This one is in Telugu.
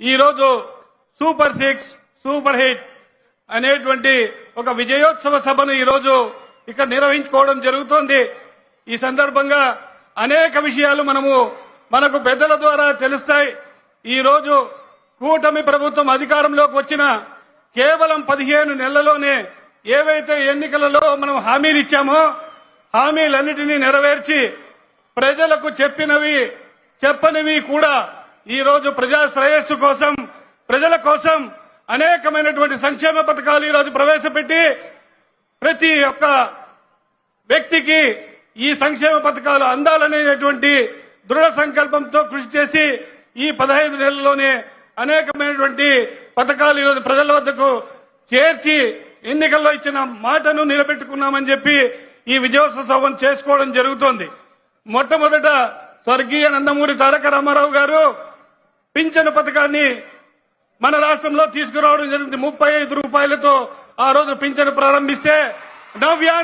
ఈరోజు సూపర్ సిక్స్ సూపర్ హిట్ అనేటువంటి ఒక విజయోత్సవ సభను ఈరోజు ఇక్కడ నిర్వహించుకోవడం జరుగుతోంది. ఈ సందర్భంగా అనేక విషయాలు మనము మనకు పెద్దల ద్వారా తెలుస్తాయి. ఈ రోజు కూటమి ప్రభుత్వం అధికారంలోకి వచ్చిన కేవలం పదిహేను నెలల్లోనే ఏవైతే ఎన్నికలలో మనం హామీలు ఇచ్చామో హామీలన్నిటినీ నెరవేర్చి ప్రజలకు చెప్పినవి చెప్పనివి కూడా ఈ రోజు ప్రజా శ్రేయస్సు కోసం ప్రజల కోసం అనేకమైనటువంటి సంక్షేమ పథకాలు ఈ రోజు ప్రవేశపెట్టి ప్రతి ఒక్క వ్యక్తికి ఈ సంక్షేమ పథకాలు అందాలనేటువంటి దృఢ సంకల్పంతో కృషి చేసి ఈ పదహైదు నెలల్లోనే అనేకమైనటువంటి పథకాలు ఈరోజు ప్రజల వద్దకు చేర్చి ఎన్నికల్లో ఇచ్చిన మాటను నిలబెట్టుకున్నామని చెప్పి ఈ విజయోత్సవం చేసుకోవడం జరుగుతోంది. మొట్టమొదట స్వర్గీయ నందమూరి తారక రామారావు గారు పింఛను పథకాన్ని మన రాష్ట్రంలో తీసుకురావడం జరిగింది. ముప్పై ఐదు రూపాయలతో ఆ రోజు పింఛను ప్రారంభిస్తే నవ్యాంధ్ర